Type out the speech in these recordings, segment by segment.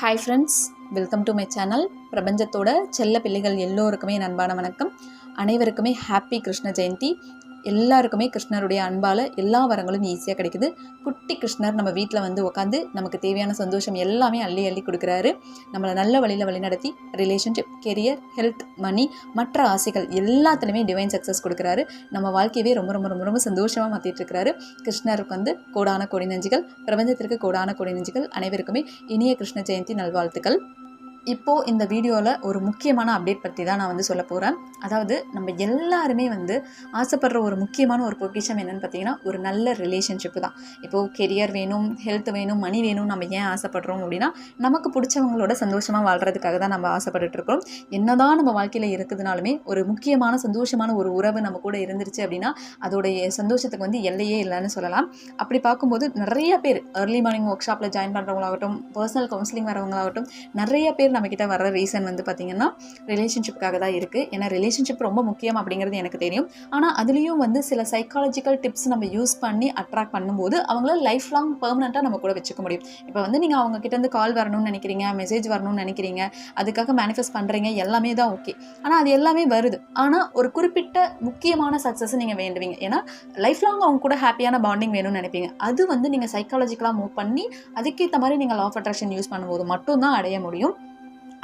Hi friends welcome to my channel பிரபஞ்சத்தோட செல்ல பிள்ளைகள் எல்லோருக்குமே நண்பான வணக்கம். அனைவருக்குமே ஹாப்பி கிருஷ்ண ஜெயந்தி. எல்லாருக்குமே கிருஷ்ணருடைய அன்பால் எல்லா வரங்களும் ஈஸியாக கிடைக்குது. குட்டி கிருஷ்ணர் நம்ம வீட்டில் வந்து உட்காந்து நமக்கு தேவையான சந்தோஷம் எல்லாமே அள்ளி அள்ளி கொடுக்குறாரு. நம்மளை நல்ல வழியில் வழிநடத்தி ரிலேஷன்ஷிப் கெரியர் ஹெல்த் மணி மற்ற ஆசைகள் எல்லாத்துலேயுமே டிவைன் சக்ஸஸ் கொடுக்குறாரு. நம்ம வாழ்க்கையவே ரொம்ப ரொம்ப ரொம்ப ரொம்ப சந்தோஷமாக மாற்றிட்டு இருக்கிறாரு. கிருஷ்ணருக்கு வந்து கோடான கோடி நெஞ்சுகள் பிரபஞ்சத்திற்கு கோடான கோடி நெஞ்சுகள் அனைவருக்குமே இனிய கிருஷ்ண ஜெயந்தி நல்வாழ்த்துக்கள். இப்போது இந்த வீடியோவில் ஒரு முக்கியமான அப்டேட் பற்றி தான் நான் வந்து சொல்ல போகிறேன் அதாவது நம்ம எல்லாருமே வந்து ஆசைப்படுற ஒரு முக்கியமான ஒரு பொக்கிஷம் என்னென்னு பார்த்தீங்கன்னா ஒரு நல்ல ரிலேஷன்ஷிப்பு தான். இப்போது கெரியர் வேணும் ஹெல்த் வேணும் மணி வேணும் நம்ம ஏன் ஆசைப்படுறோம் அப்படின்னா நமக்கு பிடிச்சவங்களோட சந்தோஷமாக வாழ்கிறதுக்காக தான் நம்ம ஆசைப்பட்டுட்டு இருக்கோம் என்னதான் நம்ம வாழ்க்கையில் இருக்குதுனாலுமே ஒரு முக்கியமான சந்தோஷமான ஒரு உறவு நம்ம கூட இருந்துருச்சு அப்படின்னா அதோடைய சந்தோஷத்துக்கு வந்து எல்லையே இல்லைன்னு சொல்லலாம். அப்படி பார்க்கும்போது நிறைய பேர் ஏர்லி மார்னிங் ஒர்க் ஷாப்பில் ஜாயின் பண்ணுறவங்களாகட்டும் பர்சனல் கவுன்சிலிங் வரவங்களாகட்டும் நிறைய பேர் நம்மக்கிட்ட வர ரீசன் வந்து பார்த்திங்கன்னா ரிலேஷன்ஷிப்காக தான் இருக்குது ஏன்னா ரிலேஷன்ஷிப் ரொம்ப முக்கியம் அப்படிங்கிறது எனக்கு தெரியும். ஆனால் அதுலேயும் வந்து சில சைக்காலஜிக்கல் டிப்ஸ் நம்ம யூஸ் பண்ணி அட்ராக்ட் பண்ணும்போது அவங்கள லைஃப் லாங் பெர்மனெண்ட்டாக நம்ம கூட வச்சுக்க முடியும். இப்போ வந்து நீங்கள் அவங்க கிட்டேருந்து கால் வரணும்னு நினைக்கிறீங்க மெசேஜ் வரணும்னு நினைக்கிறீங்க அதுக்காக மேனிஃபெஸ்ட் பண்ணுறீங்க எல்லாமே தான் ஓகே ஆனால் அது எல்லாமே வருது. ஆனால் ஒரு குறிப்பிட்ட முக்கியமான சக்ஸஸ் நீங்கள் வேண்டுவீங்க. ஏன்னா லைஃப் லாங் அவங்க கூட ஹாப்பியான பாண்டிங் வேணும்னு நினைப்பீங்க. அது வந்து நீங்கள் சைக்காலஜிக்கலாக மூவ் பண்ணி அதுக்கேற்ற மாதிரி நீங்கள் லா ஆஃப் அட்ராக்ஷன் யூஸ் பண்ணும்போது மட்டும்தான் அடைய முடியும்.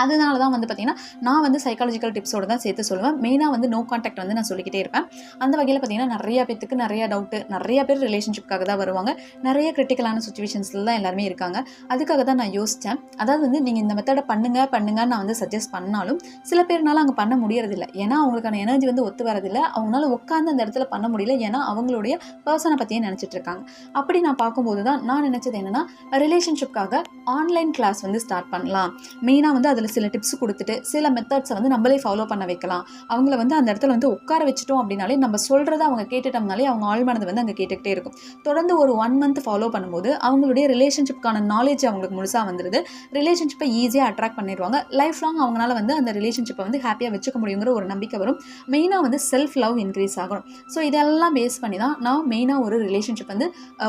அதனால தான் வந்து பார்த்திங்கன்னா நான் வந்து சைக்காலஜிக்கல் டிப்ஸோடு தான் சேர்த்து சொல்லுவேன். மெயினாக வந்து நோ காண்டாக்ட் வந்து நான் சொல்லிக்கிட்டே இருப்பேன். அந்த வகையில் பார்த்திங்கன்னா நிறைய பேத்துக்கு நிறையா டவுட்டு நிறையா பேர் ரிலேஷன்ஷிப்காக தான் வருவாங்க. நிறைய கிரிட்டிக்கலான சுச்சுவேஷன்ஸில் தான் எல்லாருமே இருக்காங்க. அதுக்காக தான் நான் யோசித்தேன் அதாவது வந்து நீங்கள் இந்த மெத்தடை பண்ணுங்க பண்ணுங்கன்னு நான் வந்து சஜஸ்ட் பண்ணாலும் சில பேர்னால அங்கே பண்ண முடியறதில்ல. ஏன்னா அவங்களுக்கான எனர்ஜி வந்து ஒத்து வரதில்லை அவங்களால உட்காந்து அந்த இடத்துல பண்ண முடியல. ஏன்னா அவங்களுடைய பர்சனை பற்றியே நினச்சிட்டு இருக்காங்க. அப்படி நான் பார்க்கும்போது தான் நான் நினச்சது என்னென்னா ரிலேஷன்ஷிப்காக ஆன்லைன் கிளாஸ் வந்து ஸ்டார்ட் பண்ணலாம். மெயினாக வந்து அதில் சில டிப்ஸ் கொடுத்துட்டு சில மெத்தட்ஸை வந்து நம்மளே ஃபாலோ பண்ண வைக்கலாம். அவங்கள வந்து அந்த இடத்துல வந்து உட்கார வச்சுட்டோம் அப்படின்னாலே நம்ம சொல்கிறத அவங்க கேட்டுட்டோம்னாலே அவங்க ஆழ்மனது வந்து அங்கே கேட்டுக்கிட்டே இருக்கும். தொடர்ந்து ஒரு ஒன் மந்த் ஃபாலோ பண்ணும்போது அவங்களுடைய ரிலேஷன்ஷிப்கான நாலேஜ் அவங்களுக்கு முழுசாக வந்துடுது ரிலேஷன்ஷிப்பை ஈஸியாக அட்ராக்ட் பண்ணிடுவாங்க. லைஃப் லாங் அவங்களால வந்து அந்த ரிலேஷன்ஷிப்பை வந்து ஹாப்பியாக வச்சுக்க முடியுங்கிற ஒரு நம்பிக்கை வரும். மெயினாக வந்து செல்ஃப் லவ் இன்க்ரீஸ் ஆகணும். ஸோ இதெல்லாம் பேஸ் பண்ணி தான் நான் மெயினாக ஒரு ரிலேஷன்ஷிப் வந்து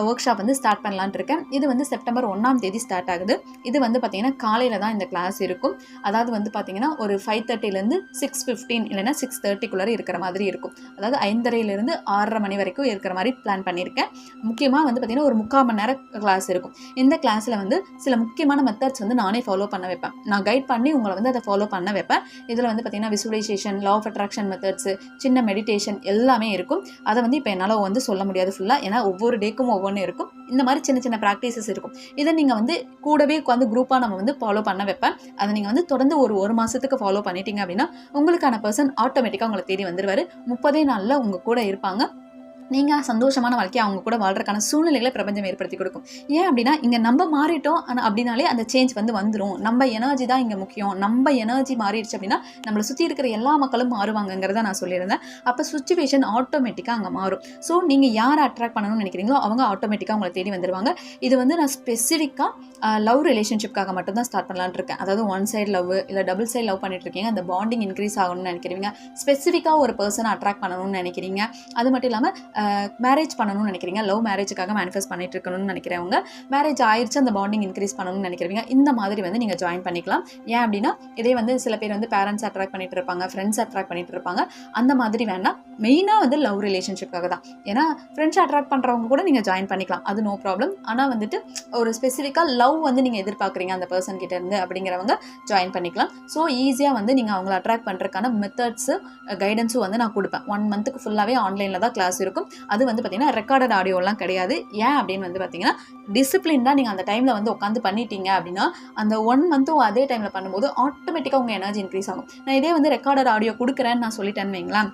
ஒர்க் ஷாப் வந்து ஸ்டார்ட் பண்ணலான் இருக்கேன். இது வந்து செப்டம்பர் ஒன்றாம் தேதி ஸ்டார்ட் ஆகுது. இது வந்து பார்த்திங்கன்னா காலையில் தான் இந்த கிளாஸ் இருக்கும். அதாவது வந்து பார்த்திங்கன்னா ஒரு ஃபைவ் தேர்ட்டிலேருந்து சிக்ஸ் ஃபிஃப்டீன் இல்லைனா சிக்ஸ் தேர்ட்டிக்குள்ளே இருக்கிற மாதிரி இருக்கும். அதாவது ஐந்தரையிலேருந்து ஆறரை மணி வரைக்கும் இருக்கிற மாதிரி பிளான் பண்ணியிருக்கேன். முக்கியமாக வந்து பார்த்திங்கன்னா ஒரு முக்கால் மணி நேரம் கிளாஸ் இருக்கும். இந்த கிளாஸில் வந்து சில முக்கியமான மெத்தட்ஸ் வந்து நானே ஃபாலோ பண்ண வைப்பேன். நான் கைட் பண்ணி உங்களை வந்து அதை ஃபாலோ பண்ண வைப்பேன். இதில் வந்து பார்த்திங்கன்னா visualisation law of attraction methods சின்ன மெடிடேஷன் எல்லாமே இருக்கும். அதை வந்து இப்போ என்னால் வந்து சொல்ல முடியாது ஃபுல்லாக ஏன்னா ஒவ்வொரு டேக்கும் ஒவ்வொன்று இருக்கும். இந்த மாதிரி சின்ன சின்ன ப்ராக்டிசஸ் இருக்கும். இதை நீங்கள் வந்து கூடவே உட்காந்து குரூப்பாக நம்ம வந்து ஃபாலோ பண்ண வைப்பேன். அதை நீங்கள் வந்து தொடர்ந்து ஒரு ஒரு மாதத்துக்கு ஃபாலோ பண்ணிட்டீங்க அப்படின்னா உங்களுக்கான பர்சன் ஆட்டோமேட்டிக்காக உங்களை தேடி வந்துடுவார் முப்பதே நாளில் உங்கள் கூட இருப்பாங்க. நீங்கள் சந்தோஷமான வாழ்க்கையை அவங்க கூட வாழ்றதுக்கான சூழ்நிலைகளை பிரபஞ்சம் ஏற்படுத்தி கொடுக்கும். ஏன் அப்படின்னா இங்கே நம்ம மாறிட்டோம் ஆனால் அப்படின்னாலே அந்த சேஞ்ச் வந்து வந்துடும் நம்ம எனர்ஜி தான் இங்கே முக்கியம். நம்ம எனர்ஜி மாறிடுச்சு அப்படின்னா நம்மளை சுற்றி இருக்கிற எல்லா மக்களும் மாறுவாங்கங்கிறத நான் சொல்லியிருந்தேன். அப்போ சுச்சுவேஷன் ஆட்டோமேட்டிக்காக அங்கே மாறும். ஸோ நீங்கள் யாரை அட்ராக்ட் பண்ணணும்னு நினைக்கிறீங்களோ அவங்க ஆட்டோமேட்டிக்காக உங்களை தேடி வந்துடுவாங்க இது வந்து நான் ஸ்பெசிஃபிக்காக லவ் ரிலேஷன்ஷிப்காக மட்டும் தான் ஸ்டார்ட் பண்ணலான்னு இருக்கேன். அதாவது ஒன் சைடு லவ் இல்லை டபுள் சைடு லவ் பண்ணிட்டு இருக்கீங்க அந்த பாண்டிங் இன்க்ரீஸ் ஆகணும்னு நினைக்கிறீங்க. ஸ்பெசிஃபிக்காக ஒரு பர்சனை அட்ராக்ட் பண்ணணும்னு நினைக்கிறீங்க. அது மட்டும் இல்லாமல் மேரேஜ் பண்ணணும்னு நினைக்கிறீங்க? லவ் மேரேஜுக்காக மேனிஃபெஸ்ட் பண்ணிட்டு இருக்கணும்னு நினைக்கிறவங்க மேரேஜ் ஆயிடுச்சு அந்த பாண்டிங் இன்க்ரீஸ் பண்ணணும்னு நினைக்கிறவங்க இந்த மாதிரி வந்து நீங்கள் ஜாயின் பண்ணிக்கலாம். ஏன் அப்படின்னா இதே வந்து சில பேர் வந்து பேரண்ட்ஸ் அட்ராக்ட் பண்ணிட்டு இருப்பாங்க ஃப்ரெண்ட்ஸ் அட்ராக்ட் பண்ணிட்டு இருப்பாங்க. அந்த மாதிரி வேணாம் மெயினாக வந்து லவ் ரிலேஷன்ஷிப்காக தான். ஏன்னா ஃப்ரெண்ட்ஸ் அட்ராக்ட் பண்ணுறவங்க கூட நீங்கள் ஜாயின் பண்ணிக்கலாம். அது நோ ப்ராப்ளம் ஆனால் வந்துட்டு ஒரு ஸ்பெசிஃபிக்காக லவ் வந்து நீங்கள் எதிர்பார்க்குறீங்க அந்த பர்சன் கிட்ட இருந்து அப்படிங்கிறவங்க ஜாயின் பண்ணிக்கலாம். ஸோ ஈஸியாக வந்து நீங்கள் அவங்கள அட்ராக்ட் பண்ணுறதுக்கான மெத்தட்ஸு கைடன்ஸும் வந்து நான் கொடுப்பேன். ஒன் மந்த்துக்கு ஃபுல்லாகவே ஆன்லைனில் தான் கிளாஸ் இருக்கும். அது வந்து பார்த்திங்கன்னா ரெக்கார்டட் ஆடியோலாம் கிடையாது. ஏன் அப்படின்னு வந்து பார்த்திங்கன்னா டிசிப்ளின் தான் நீங்கள் அந்த டைமில் வந்து உட்காந்து பண்ணிட்டீங்க அப்படின்னா அந்த ஒன் மந்த்தும் அதே டைமில் பண்ணும்போது ஆட்டோமேட்டிக்காக உங்கள் எனர்ஜி இன்க்ரீஸ் ஆகும். நான் இதே வந்து ரெக்கார்டட் ஆடியோ கொடுக்குறேன்னு நான் சொல்லிட்டேன்னு வைங்களேன்.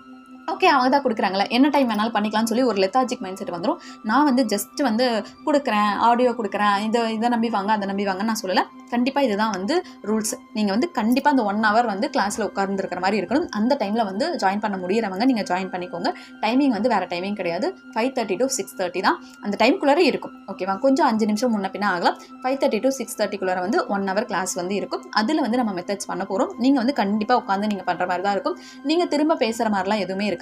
ஓகே அவங்க தான் கொடுக்குறாங்களே என்ன டைம் வேணாலும் பண்ணிக்கலாம்னு சொல்லி ஒரு லெத்தாஜிக் மைண்ட் செட் வந்துடும் நான் வந்து ஜஸ்ட் வந்து கொடுக்குறேன் ஆடியோ கொடுக்குறேன் இதை இதை நம்பி வாங்க அதை நம்பி வாங்கன்னு நான் சொல்லலை. கண்டிப்பாக இதுதான் வந்து ரூல்ஸ் நீங்கள் வந்து கண்டிப்பாக அந்த ஒன் ஹவர் வந்து கிளாஸில் உட்கார்ந்துருக்கிற மாதிரி இருக்கணும். அந்த டைமில் வந்து ஜாயின் பண்ண முடியிறவங்க நீங்கள் ஜாயின் பண்ணிக்கோங்க. டைமிங் வந்து வேறு டைமிங் கிடையாது. Five thirty to six thirty தான். அந்த டைம்குள்ளே இருக்கும். ஓகேவா கொஞ்சம் அஞ்சு நிமிஷம் முன்ன பின்ன ஆகலாம். ஃபைவ் தேர்ட்டி டு சிக்ஸ் தேர்ட்டிக்குள்ளே வந்து ஒன் ஹவர் கிளாஸ் வந்து இருக்கும். அதில் வந்து நம்ம மெத்தட்ஸ் பண்ண போகிறோம் நீங்கள் வந்து கண்டிப்பாக உட்காந்து நீங்கள் பண்ணுற மாதிரி தான் இருக்கும். நீங்கள் திரும்ப பேசுகிற மாதிரிலாம் எதுவுமே இருக்குது.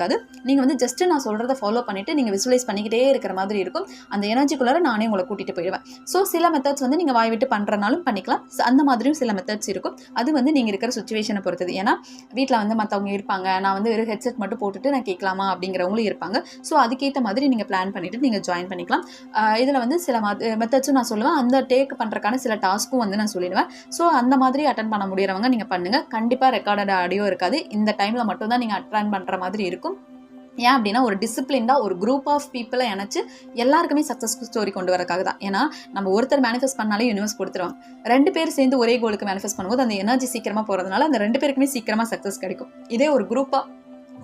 நீங்கள் வந்து ஜஸ்ட்டு நான் சொல்கிறத ஃபாலோ பண்ணிவிட்டு நீங்கள் விசுவலைஸ் பண்ணிக்கிட்டே இருக்கிற மாதிரி இருக்கும். அந்த எனர்ஜிக்குள்ளார நானே உங்களை கூட்டிகிட்டு போயிடுவேன். ஸோ சில மெத்தட்ஸ் வந்து நீங்கள் வாய் விட்டு பண்ணுறனாலும் பண்ணிக்கலாம். அந்த மாதிரியும் சில மெத்தட்ஸ் இருக்கும். அது வந்து நீங்கள் இருக்கிற சுச்சுவேஷனை பொறுத்தது. ஏன்னா வீட்டில் வந்து மற்றவங்க இருப்பாங்க. நான் வந்து ஒரு ஹெட்செட் மட்டும் போட்டுட்டு நான் கேட்கலாமா அப்படிங்கிறவங்களும் இருப்பாங்க. ஸோ அதுக்கேற்ற மாதிரி நீங்கள் பிளான் பண்ணிவிட்டு நீங்கள் ஜாயின் பண்ணிக்கலாம். இதில் வந்து சில மெத்தட்ஸும் நான் சொல்லுவேன். அந்த டேக் பண்ணுறக்கான சில டாஸ்க்கும் வந்து நான் சொல்லிடுவேன். ஸோ அந்த மாதிரி அட்டன் பண்ண முடியறவங்க நீங்கள் பண்ணுங்கள் கண்டிப்பாக ரெக்கார்டட் ஆடியோ இருக்காது. இந்த டைமில் மட்டும்தான் நீங்கள் அட்டன் பண்ணுற மாதிரி இருக்கும். ஏன் அப்படின்னா ஒரு டிசிப்ளின்டாக ஒரு குரூப் ஆஃப் பீப்புளை இணைச்சு எல்லாருக்குமே சக்ஸஸ்ஃபுல் ஸ்டோரி கொண்டு வரக்காக தான். ஏன்னா நம்ம ஒருத்தர் மேனிஃபெஸ்ட் பண்ணாலே யூனிவர்ஸ் கொடுத்துருவாங்க. ரெண்டு பேர் சேர்ந்து ஒரே கோலுக்கு மேனிஃபெஸ்ட் பண்ணும்போது அந்த எனர்ஜி சீக்கிரமாக போகிறதுனால அந்த ரெண்டு பேருக்குமே சீக்கிரமாக சக்ஸஸ் கிடைக்கும். இதே ஒரு குரூப்பாக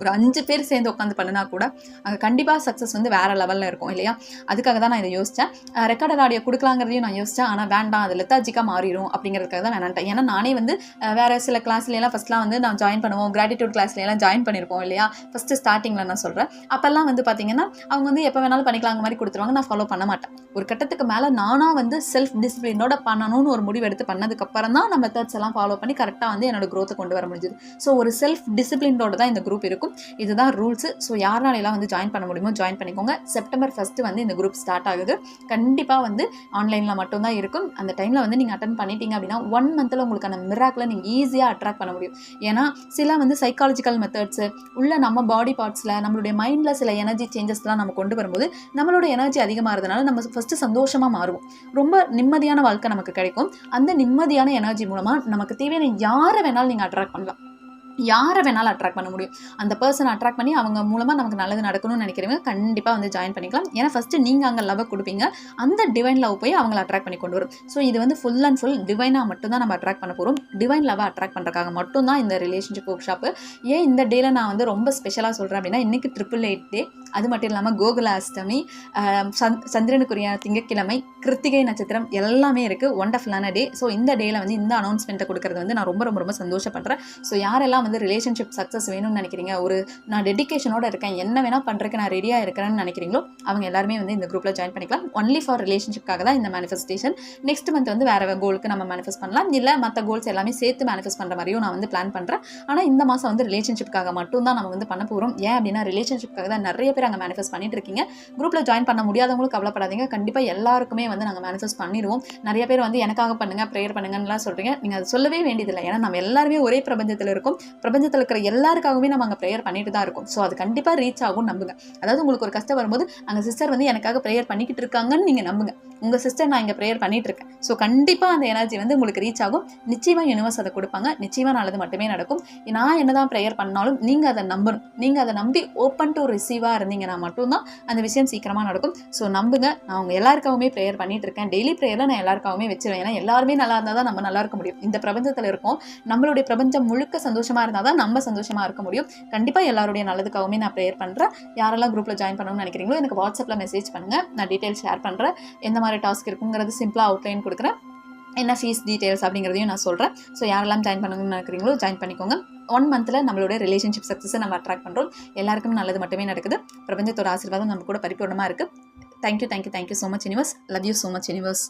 ஒரு அஞ்சு பேர் சேர்ந்து உட்காந்து பண்ணினா கூட அங்கே கண்டிப்பாக சக்ஸஸ் வந்து வேறு லெவலில் இருக்கும் இல்லையா? அதுக்காக தான் நான் இதை யோசித்தேன் ரெக்கார்டர் ஆடியோ கொடுக்கலாங்கிறதையும் நான் யோசித்தேன் ஆனால் வேண்டாம் அது லெத்தாஜிக்காக மாறிடும் அப்படிங்கிறதுக்காக தான் வேணான்ட்டேன் ஏன்னா நானே வந்து வேறு வேற சில கிளாஸ்லாம் ஃபஸ்ட்லாம் வந்து நான் ஜாயின் பண்ணுவோம். கிராட்டிடியூட் கிளாஸ்லாம் ஜாயின் பண்ணியிருப்போம் இல்லையா? ஃபஸ்ட்டு ஸ்டார்டிங்கில் நான் சொல்கிறேன் அப்போல்லாம் வந்து பார்த்தீங்கன்னா அவங்க வந்து எப்போ வேணாலும் பண்ணிக்கலாங்க மாதிரி கொடுத்துருவாங்க. நான் ஃபாலோ பண்ண மாட்டேன். ஒரு கட்டத்துக்கு மேலே நானாக வந்து செல்ஃப் டிசிப்ளினோட பண்ணணும்னு ஒரு முடிவு எடுத்து பண்ணதுக்கப்புறம் தான் நான் மெத்தட்ஸ் எல்லாம் ஃபாலோ பண்ணி கரெக்டாக வந்து என்னோட க்ரோத்தை கொண்டு வர முடிஞ்சது. ஸோ ஒரு செல்ஃப் டிசிப்ளினோட தான் இந்த குரூப் இருக்கும். இதுதான் ரூல்ஸு ஸோ யாரால எல்லாம் வந்து ஜாயின் பண்ண முடியுமோ ஜாயின் பண்ணிக்கோங்க. செப்டம்பர் ஃபஸ்ட்டு வந்து இந்த குரூப் ஸ்டார்ட் ஆகுது. கண்டிப்பாக வந்து ஆன்லைனில் மட்டும்தான் இருக்கும். அந்த டைமில் வந்து நீங்கள் அட்டன் பண்ணிட்டீங்க அப்படின்னா ஒன் மந்தில் உங்களுக்கான மிராக்கில் நீங்கள் ஈஸியாக அட்ராக்ட் பண்ண முடியும். ஏன்னா சில வந்து சைக்காலஜிக்கல் மெத்தட்ஸு உள்ள நம்ம பாடி பார்ட்ஸில் நம்மளுடைய மைண்டில் சில எனர்ஜி சேஞ்சஸ்லாம் நம்ம கொண்டு வரும்போது நம்மளோட எனர்ஜி அதிகமாகிறதுனால நம்ம ஃபஸ்ட்டு சந்தோஷமாக மாறுவோம். ரொம்ப நிம்மதியான வாழ்க்கை நமக்கு கிடைக்கும். அந்த நிம்மதியான எனர்ஜி மூலமாக நமக்கு தேவையான யாரை வேணாலும் நீங்கள் அட்ராக்ட் பண்ணலாம். யாரை வேணாலும் அட்ராக்ட் பண்ண முடியும். அந்த பர்சனை அட்ராக்ட் பண்ணி அவங்க மூலமாக நமக்கு நல்லது நடக்கணும்னு நினைக்கிறவங்க கண்டிப்பாக வந்து ஜாயின் பண்ணிக்கலாம். ஏன்னா ஃபஸ்ட்டு நீங்கள் அங்கே லவ் கொடுப்பீங்க. அந்த டிவைன் லவ் போய் அவங்கள அட்ராக்ட் பண்ணி கொண்டு வரும். ஸோ இது வந்து ஃபுல் அண்ட் ஃபுல் டிவைனாக மட்டும்தான் நம்ம அட்ராக்ட் பண்ண போகிறோம் டிவைன் லவ்வை அட்ராக்ட் பண்ணுறக்காக மட்டும்தான் இந்த ரிலேஷன்ஷிப் ஒர்க் ஷாப்பு ஏன் இந்த டேல நான் வந்து ரொம்ப ஸ்பெஷலாக சொல்கிறேன் அப்படின்னா இன்றைக்கி ட்ரிபிள் எயிட் டே அது மட்டும் இல்லாமல் கோகுல அஷ்டமி சந்த் சந்திரனுக்குரிய திங்கட்கிழமை கிருத்திகை நட்சத்திரம் எல்லாமே இருக்குது ஒண்டர்ஃபுல்லான டே ஸோ இந்த டேல வந்து இந்த அனௌன்ஸ்மெண்ட்டை கொடுக்கறது வந்து நான் ரொம்ப ரொம்ப ரொம்ப சந்தோஷப்படுறேன். ஸோ யாரெல்லாம் வந்து வந்து ரிலேஷன்ஷிப் சக்ஸஸ் வேணும்னு நினைக்கிறீங்க? ஒரு நான் டெடிக்கேஷனோட இருக்கேன். என்ன வேணால் பண்ணுறதுக்கு நான் ரெடியாக இருக்கிறேன்னு நினைக்கிறீங்களோ அவங்க எல்லாருமே வந்து இந்த குரூப்பில் ஜாயின் பண்ணிக்கலாம். ஒன்லி ஃபார் ரிலேஷன்ஷிப்காக தான் இந்த மேனிஃபெஸ்டேஷன் நெக்ஸ்ட் மந்த் வந்து வேறு கோலுக்கு நம்ம மேனிஃபெஸ்ட் பண்ணலாம். இல்லை மற்ற கோல்ஸ் எல்லாமே சேர்த்து மேனிஃபெஸ்ட் பண்ணுற மாதிரியும் நான் வந்து பிளான் பண்ணுறேன் ஆனால் இந்த மாதம் வந்து ரிலேஷன்ஷிப்காக மட்டும் தான் நம்ம வந்து பண்ண போகிறோம் ஏன் அப்படின்னா ரிலேஷன்ஷிப்காக தான் நிறைய பேர் அங்கே மேனிஃபெஸ்ட் பண்ணிட்டு இருக்கீங்க. குரூப்பில் ஜாயின் பண்ண முடியாதவங்களும் கவலைப்படாதீங்க. கண்டிப்பாக எல்லாருக்குமே வந்து நாங்கள் மேனிஃபெஸ்ட் பண்ணிடுவோம் நிறைய பேர் வந்து எனக்காக பண்ணுங்கள் ப்ரேயர் பண்ணுங்கன்னுலாம் சொல்கிறீங்க நீங்கள் அது சொல்லவே வேண்டியதில்லை. ஏன்னா நம்ம எல்லாருமே ஒரே பிரபஞ்சத்தில் இருக்கும். பிரபஞ்சத்தில் இருக்கிற எல்லாருக்காகவுமே நம்ம அங்கே ப்ரேயர் பண்ணிட்டு தான் இருக்கும். ஸோ அது கண்டிப்பாக ரீச் ஆகும் நம்புங்க. அதாவது உங்களுக்கு ஒரு கஷ்டம் வரும்போது அங்கே சிஸ்டர் வந்து எனக்காக ப்ரேயர் பண்ணிக்கிட்டு இருக்காங்கன்னு நீங்கள் நம்புங்க. உங்கள் சிஸ்டர் நான் இங்கே ப்ரேயர் பண்ணிட்டு இருக்கேன். ஸோ கண்டிப்பாக அந்த எனர்ஜி வந்து உங்களுக்கு ரீச் ஆகும். நிச்சயமாக யூனிவர்ஸ் அதை கொடுப்பாங்க. நிச்சயமாக நல்லது மட்டுமே நடக்கும். நான் என்னதான் ப்ரேயர் பண்ணாலும் நீங்கள் அதை நம்பணும். நீங்கள் அதை நம்பி ஓப்பன் டு ரிசீவாக இருந்தீங்கன்னா மட்டும்தான் அந்த விஷயம் சீக்கிரமாக நடக்கும். ஸோ நம்புங்க. நான் உங்கள் எல்லாருக்காகவுமே ப்ரேயர் பண்ணிட்டு இருக்கேன். டெய்லி ப்ரேயரில் நான் எல்லாருக்காகவுமே வச்சிருவேன். ஏன்னா எல்லாருமே நல்லா இருந்தால் தான் நம்ம நல்லா இருக்க முடியும். இந்த பிரபஞ்சத்தில் இருக்கோம். நம்மளுடைய பிரபஞ்சம் முழுக்க சந்தோஷமாக இருந்தால் தான் நம்ம சந்தோஷமாக இருக்க முடியும். கண்டிப்பாக எல்லாருடைய நல்லதுக்காகவுமே நான் ப்ரேயர் பண்ணுறேன் யாரெல்லாம் குரூப்பில் ஜாயின் பண்ணணும்னு நினைக்கிறீங்களோ எனக்கு வாட்ஸ்அப்பில் மெசேஜ் பண்ணுங்கள் நான் டீட்டெயில் ஷேர் பண்ணுறேன் எந்த மாதிரி டாஸ்க் இருக்குங்கிறது சிம்பிளாக அவுட்லைன் கொடுக்குறேன். என்ன ஃபீஸ் டீட்டெயில்ஸ் அப்படிங்கிறதையும் நான் சொல்கிறேன் ஸோ யாரெல்லாம் ஜாயின் பண்ணணும்னு நினைக்கிறீங்களோ ஜாயின் பண்ணிக்கோங்க. ஒன் மந்தில் நம்மளோட ரிலேஷன்ஷிப் சக்ஸஸை நம்ம அட்ராக்ட் பண்ணுறோம் எல்லாருக்கும் நல்லது மட்டுமே நடக்குது. பிரபஞ்சத்தோட ஆசீர்வாதம் நம்ம கூட பரிபூர்ணமாக இருக்குது thank you thank you thank you so much universe love you so much universe